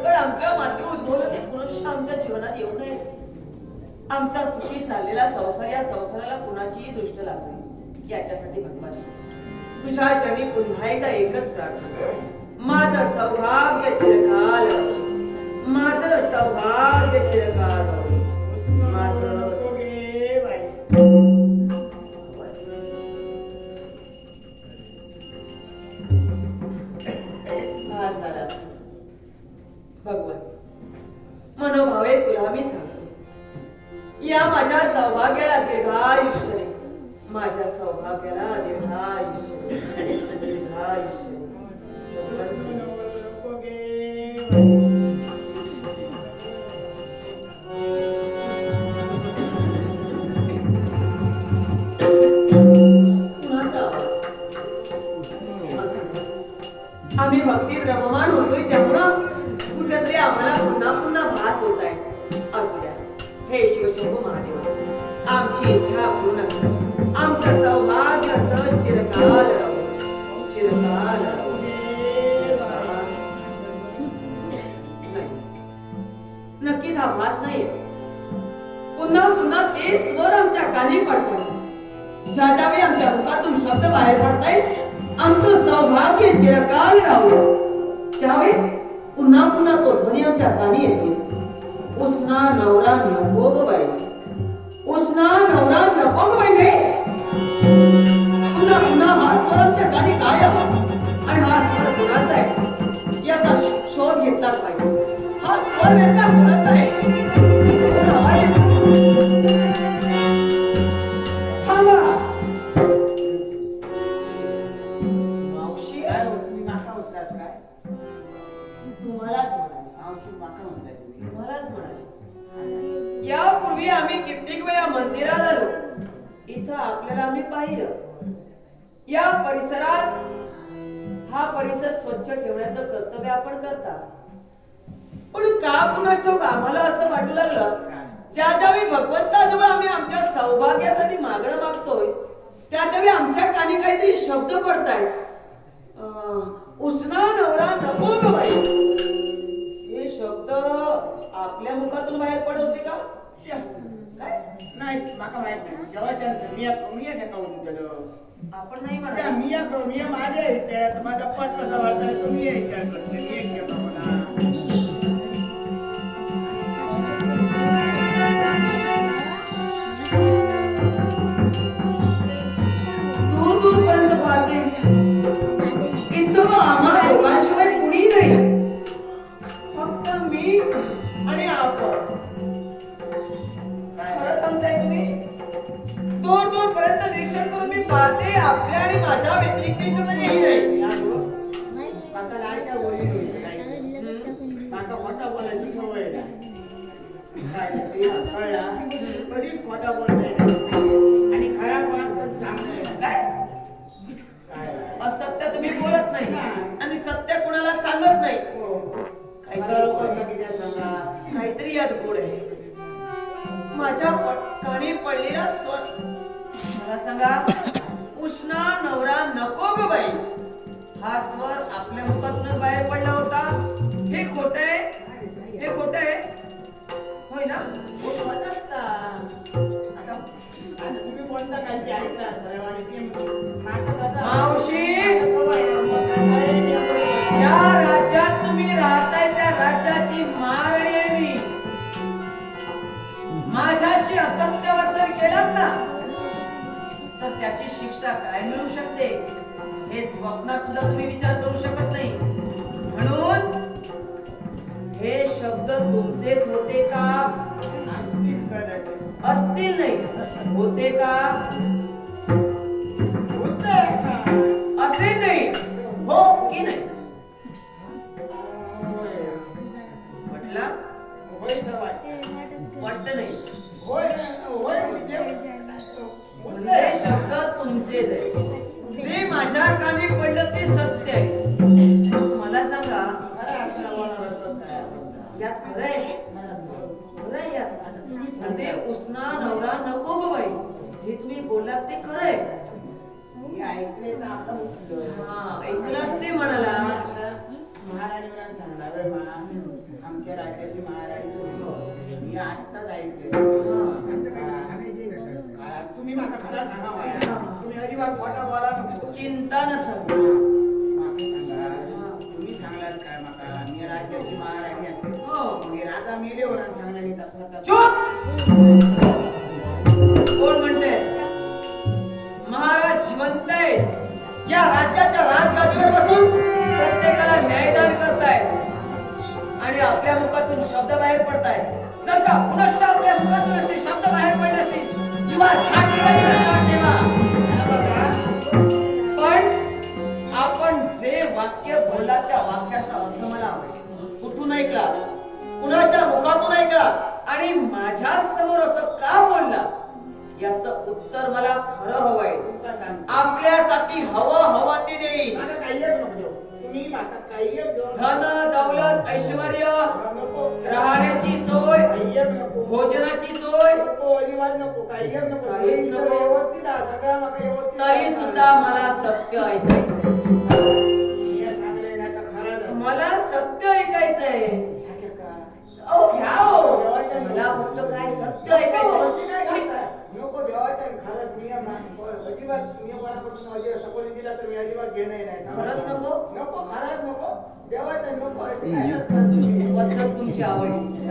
संकट आमच्या मागे उद्भवलं ते पुनश्च आमच्या जीवनात येऊ नये. आमचा सुखी चाललेला संसार या संसाराला कुणाचीही दृष्ट लागली याच्यासाठी भगवान तुझ्या चरणी पुन्हा एकदा एकच प्रार्थना माझा सौभाग्य चिरकाल. माझं सौभाग्य चिरकाल. पुन्हा पुन्हा ते स्वर आमच्या कानी पडतात ज्या ज्यावेळी आमच्या मुखातून शब्द बाहेर पडतायत आमचं सौभाग्य चिरकाल राहू त्यावेळी पुन्हा पुन्हा तो ध्वनी आमच्या कानी येतो. उष्णा नवरा नको बाई उष्णा नवरा नको बाई नाही. पुन्हा पुन्हा हा स्वर आमच्या कानी काय हवा आणि हा स्वर कुणाचा आहे? याचा शोध घेतलाच पाहिजे. हा स्वर याचा आम्ही कित्येक वेळा मंदिरात आलो. इथं आपल्याला आम्ही पाहिलं. या परिसरात हा परिसर स्वच्छ ठेवण्याचं कर्तव्य आपण करता. पण का कुणाच आम्हाला असं वाटू लागलं? ज्या ज्यावेळी भगवंताजवळ आम्ही आमच्या सौभाग्यासाठी मागणं मागतोय त्या त्यावेळी आमच्या कानी काहीतरी शब्द पडतायत. अं, उष्णा नवरा नको हे शब्द आपल्या मुखातून बाहेर पडत होते का? नाही माका माहीत नाही. जेव्हाच्या मिया त्या काऊन केलं आपण नाही म्हणा मिया करू मिया माझ्या इथे माझा पट कसा वाटताय तो मिया विचार करते मी एक केलं दूर दूर पर्यंत पाहते. कधीच खोटा बोलत नाही आणि खरा काय असत्य तुम्ही बोलत नाही. आणि सत्य कुणाला सांगत नाही. हो. काहीतरी सांगा काहीतरी यात गोड आहे. माझ्या प- कानी पडलेला स्वर. मला सांगा उष्णा नवरा नको ग बाई. हा स्वर आपल्या मुखातूनच बाहेर पडला होता. हे खोट आहे. हे खोट आहे. होय ना? हो, वाटत सवय आहे, मग काय याची शिक्षा काय मिळू शकते? हे स्वप्नात सुद्धा तुम्ही विचार करू शकत नाही. म्हणून हे शब्द तुमचेच होते का? असतील नाही. होते का? असं. नाही. हो की नाही. म्हटला? वाटतं. नाही. होय होय म्हणजे म्हणजे शब्द तुमचेच आहे जे माझ्या कानी पडलं ते सत्य आहे. मला सांगा? यात खरं आहे खरं आहे यात. ते उसना नवरा नको ग बाई. हे तुम्ही बोललात ते खरं आहे. हा ऐकलात ते म्हणाला. महाराणीला सांगला आमच्या राज्याची महाराणी तुम्ही. मी आत्ताच ऐकले तुम्ही मला खरं सांगा खोटा बोला नको. चिंता नसावी माका सांगा तुम्ही सांगलास काय माका? मी राज्याची महाराणी असेल. हो. मी राजा सांगणार चुप! कोण म्हणतेस महाराज जिवंत आहेत. या राज्याच्या राजगादीवर बसून प्रत्येकाला न्यायदान करतायत. आणि आपल्या मुखातून शब्द बाहेर पडतायत. जर का पुनश्च आपल्या मुखातून शब्द बाहेर पडले असतील जीवा वाक्य बोलला त्या वाक्याचा अर्थ मला आवडला. कुठून ऐकला कुणाच्या मुखातून ऐकला आणि माझ्यासमोर असं का बोलला याचं उत्तर मला खरं हवंय. आपल्यासाठी हवं हवा ते देईल. धन दौलत ऐश्वर नको. राहण्याची सोय. भोजनाची सोय नको, अजिबात नको. काही एक मला फक्त काय सत्य कोणी- करताय? नको देवाच्या खरंच. अजिबात सपोज दिला तर मी अजिबात घेणं नाही. खरंच नको? नको खरंच नको देवाच्या नको? पद्धत तुमची आवडली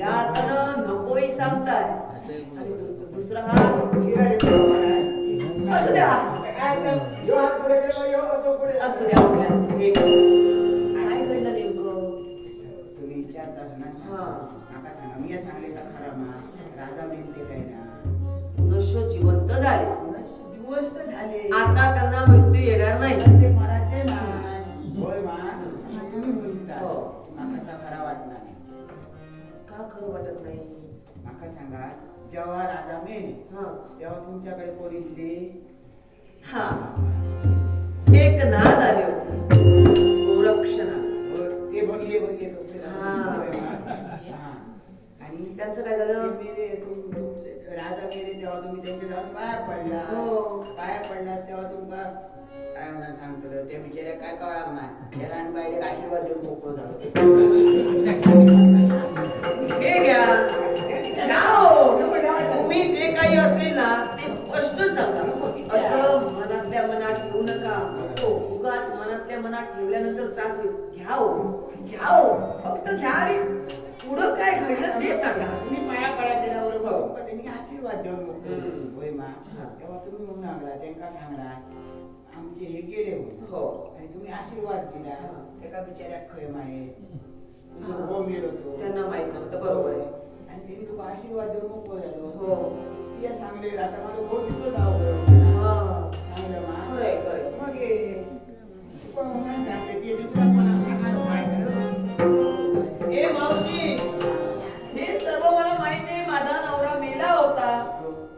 या हातानं नकोही सांगताय आणि दुसरा हात शिरा. असू द्या असं द्या असू द्या हे काय घडलं नेमकं तुम्ही विचारताच ना नका सांगा मी सांगले का खरं मा राजा मिळते काय ना? मनुष्य जिवंत झाले. दिवस तर झाले. आता त्यांना मृत्यू येणार नाही. ते मराचे नाही होय मा. तुम्ही म्हणता हो. माका तर खरा वाटणार नाही. का खरं वाटत नाही? माका सांगा जेव्हा राजा मेले हा. तेव्हा तुमच्याकडे पोलिसले हा. एक नाद आले होते. आणि त्यांचं काय झालं? मेले, तुम- राजा मेले तेव्हा तुम्ही त्यांच्या जाऊन पाया पडला. हो. पाया पडलास तेव्हा तुमका काय म्हणा सांगतो त्या बिचाऱ्या काय कळणार नाही रानबाईले आशीर्वाद देऊन मोकळं झालं. हे घ्या. हो. तुम्ही जे काही असेल ना ते स्पष्ट सांगा. असं मनातल्या मनात ठेवू नका. हो, उगाच मनातल्या मनात ठेवल्यानंतर त्रास होईल. घ्या हो. हो फक्त घ्या आणि पुढं काय घडलं ते सांगा. तुम्ही पाया पडा त्याच्याबरोबर मग त्यांनी आशीर्वाद देऊन हम्म. होय मा? तेव्हा तुम्ही म्हणून लागला त्यांना सांगला आमचे हे गेले. हो. आणि तुम्ही आशीर्वाद दिला. हा. एका बिचाऱ्या आहे. तुझं हो मेलो तो त्यांना माहीत नव्हतं बरोबर आहे. आणि त्यांनी तुला आशीर्वाद देऊन मोकळं झालो. हो. ती सांगले आता माझं भाऊ तिथं हा. सांगलं मा? खरंय खरंय. मग हे म्हणून सांगते? काय ए मावशी हे सर्व मला माहिती आहे माझा नवरा मेला होता.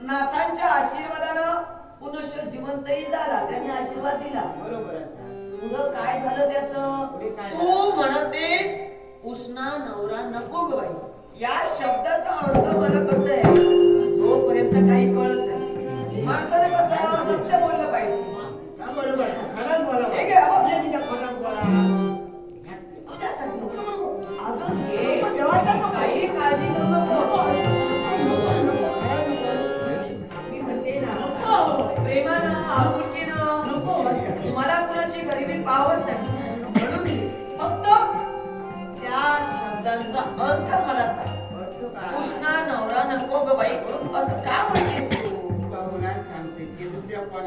नाथांच्या आशीर्वादानं पुनश्च जिवंतही झाला त्यांनी आशीर्वाद दिला. बरोबर. पुढं काय झालं त्याचं? तू म्हणतेस उष्णा नवरा नको ग बाई. या शब्दाचा अर्थ मला कसं आहे? जोपर्यंत काही कळत नाही. माणसाने कसं सत्य बोललं पाहिजे? हा, बरोबर. खरंच.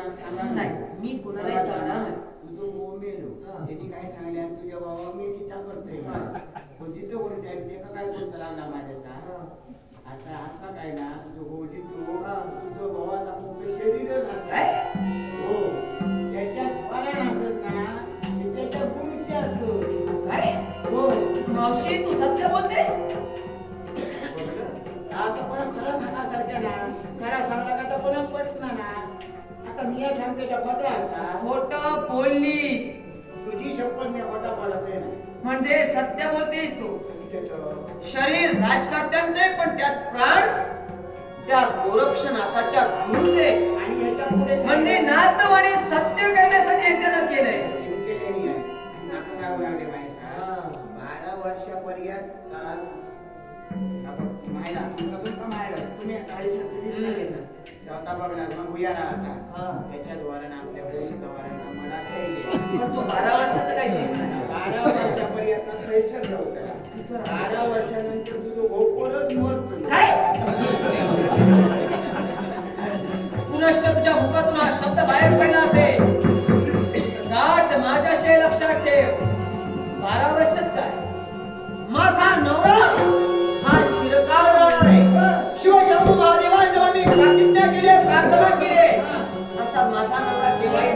नाही. मी कुणालाही सांगणार नाही. तुझं भाऊ मेलो. त्यांनी काय सांगले तुझ्या भावा मी चिंता करतोय हा. पण जिथं कोणी त्या काय बोलतो लागला माझ्याचा. आता असा काय ना तुझं भाऊ शरीर राजकर्त्यांचे पण त्यात प्राण त्या गोरक्षनाथाच्या गुरुचे. आणि म्हणजे नातवाने सत्य करण्यासाठी हे त्यानं केलंय. आणि? बारा वर्षापर्यंत काल आपण मायला तुमचा पण का मायला? तुम्ही काही संस्कृतीत नाही येत असं. तेव्हा आता. मग हा. आपल्या मला बारा वर्षाचं केलं बारा वर्षापर्यंत बारा वर्षानंतर तुझं काय? मुखातून हा शब्द बाहेर पडला असेल गाठ माझ्याशी लक्षात ठेव. बारा वर्षच काय? माझा नवरा हा चिरकाल राहणार आहे. शिवशंभू महादेवान जेव्हा मी प्रतिज्ञा केली प्रार्थना केली. अर्थात माझा नवरा केव्हाही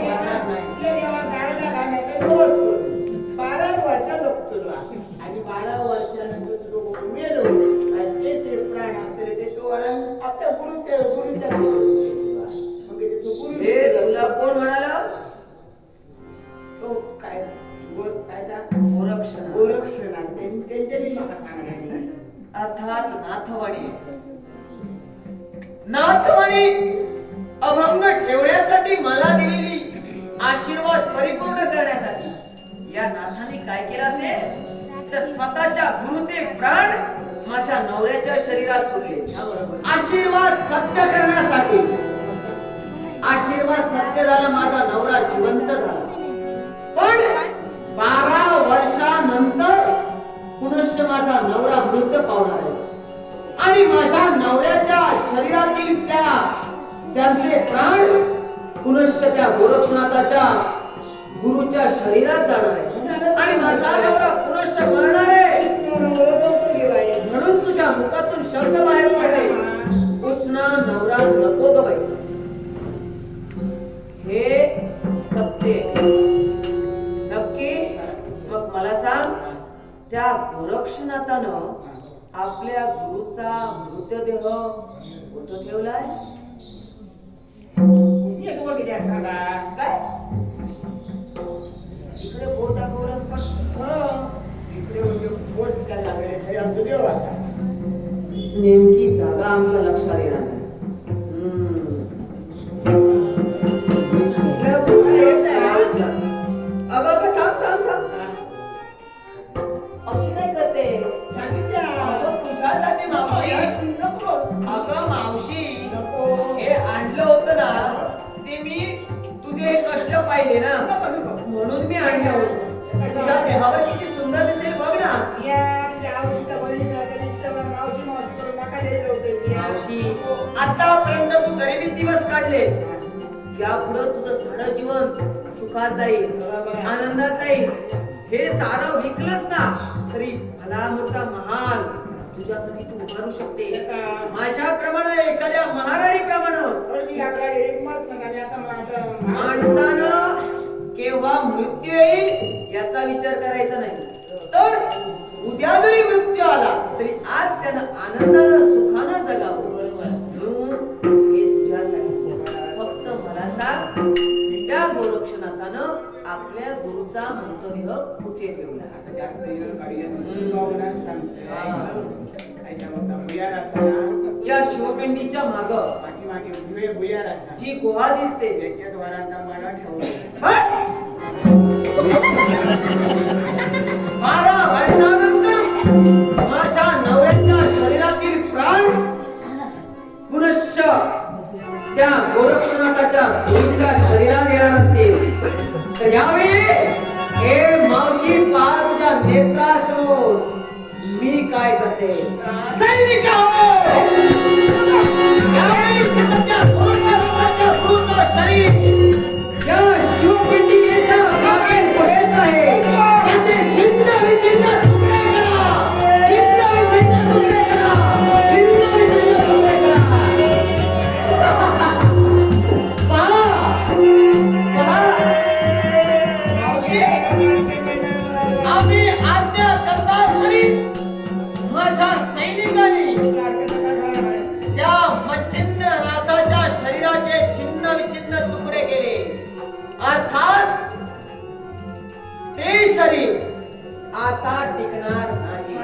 काय काय गोरक्षण गोरक्षणा त्यां- त्यांच्यानी मला सांगणार अर्थात नाथवाणी. नाथवाणी अभंग ठेवण्यासाठी मला दिलेली आशीर्वाद परिपूर्ण करण्यासाठी. या नाथाने काय केलं असेल? तर स्वतःच्या गुरुचे प्राण माझ्या नवऱ्याच्या शरीरात सोडले. आशीर्वाद सत्य करण्यासाठी. आशीर्वाद सत्य झाला माझा नवरा जिवंत झाला. पण बारा वर्षानंतर पुनश्च माझा नवरा मृत पावणार आहे. आणि माझ्या नवऱ्याच्या शरीरातील त्या त्यांचे प्राण पुनश्च त्या गोरक्षनाथाच्या गुरुच्या शरीरात जाणार आहे. आणि माझा नवरा पुनश्च मरणार आहे. म्हणून तुझ्या मुखातून शब्द बाहेर पडले. उष्णा नवरा नको ग हे सत्य त्या गोरक्षनाथानं आपल्या गुरुचा मृतदेह कुठं ठेवलाय? काय? इकडे बोट दाखवलंस पण नेमकी जागा आमच्या लक्षात येणार मावशी. अगं मावशी हे आणलं होतं ना ते मी तुझे कष्ट पाहिले ना. म्हणून मी आणलं होतं. तुझ्या देहावर किती सुंदर दिसेल बघ ना. मावशी आतापर्यंत तू गरिबीत दिवस काढलेस. यापुढं तुझं सारं जीवन सुखात जाईल आनंदात जाईल. हे सारं विकलंच ना तरी भला मोठा महाल तुझ्यासाठी तू उभारू शकते माझ्याप्रमाणे एखाद्या महाराणी प्रमाणे. माणसानं केव्हा मृत्यू येईल याचा विचार करायचा नाही. तर उद्या जरी मृत्यू आला तरी आज त्यानं आनंदानं सुखानं जगावं. हे आपल्या गुरुचा मृतदेह कुठे ठेवला? या शिवपिंडीच्या माग जी गुहा दिसते. मला ठेवलं बारा वर्षानंतर माझ्या नवऱ्याच्या शरीरातील प्राण पुनश्च त्या गोरक्षनाथाच्या गुरूच्या शरीरात येणार असतील तर यावेळी हे मावशी पार तुझ्या नेत्रासमोर मी काय करते? सैनिक शरीर शरीर. आता टिकणार नाही.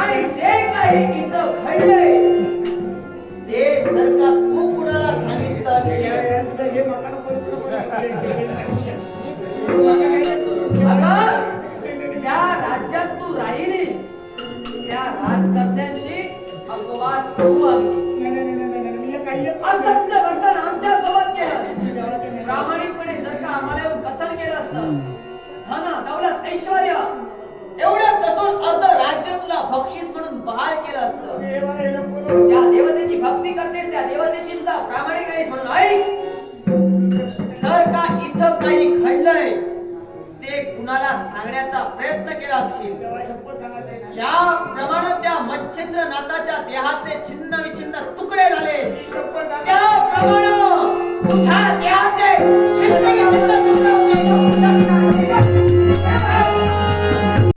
आणि जे काही इथं घडलंय ते जर का तू कुणाला सांगितलं अगं ज्या राज्यात तू राहिलीस त्या राजकर्त्यांशी अपवाद तू वागलीस असत्य. ज्या देवतेची भक्ती करते त्या देवतेशी सुद्धा प्रामाणिक नाही म्हणून ऐक जर का इथं काही घडलंय ते कुणाला सांगण्याचा प्रयत्न केला असशील ज्याप्रमाणे त्या मच्छिंद्र नाथाच्या देहाचे छिन्न विछिन्न तुकडे झाले त्याप्रमाणे तुझ्या देहाचे छिन्न विछिन्न